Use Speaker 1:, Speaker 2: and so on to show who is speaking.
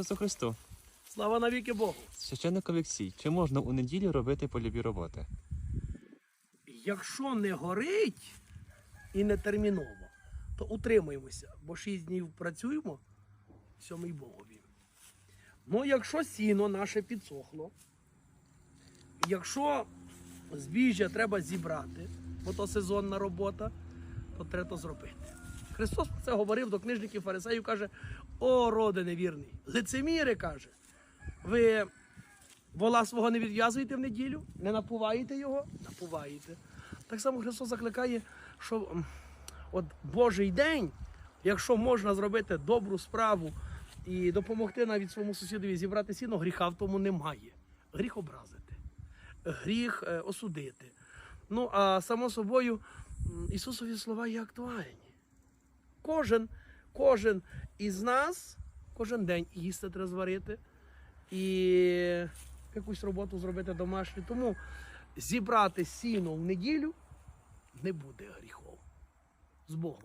Speaker 1: Ісусу Христу!
Speaker 2: Слава навіки Богу!
Speaker 1: Священник Олексій, чи можна у неділю робити польові роботи?
Speaker 2: Якщо не горить і не терміново, то утримуємося, бо 6 днів працюємо, сьомий Богові. Ну, якщо сіно наше підсохло, якщо збіжжя треба зібрати, бо то сезонна робота, то треба зробити. Христос про це говорив до книжників фарисеїв, каже: О, роде невірний, лицеміри каже, ви вола свого не відв'язуєте в неділю, не напуваєте його, напуваєте. Так само Христос закликає, що от Божий день, якщо можна зробити добру справу і допомогти навіть своєму сусідові зібрати сіно, гріха в тому немає. Гріх образити, гріх е, осудити. Ну а само собою Ісусові слова є актуальні. Кожен, кожен із нас кожен день їсти треба і якусь роботу зробити домашню. Тому зібрати сіно в неділю не буде гріхом. З Богом.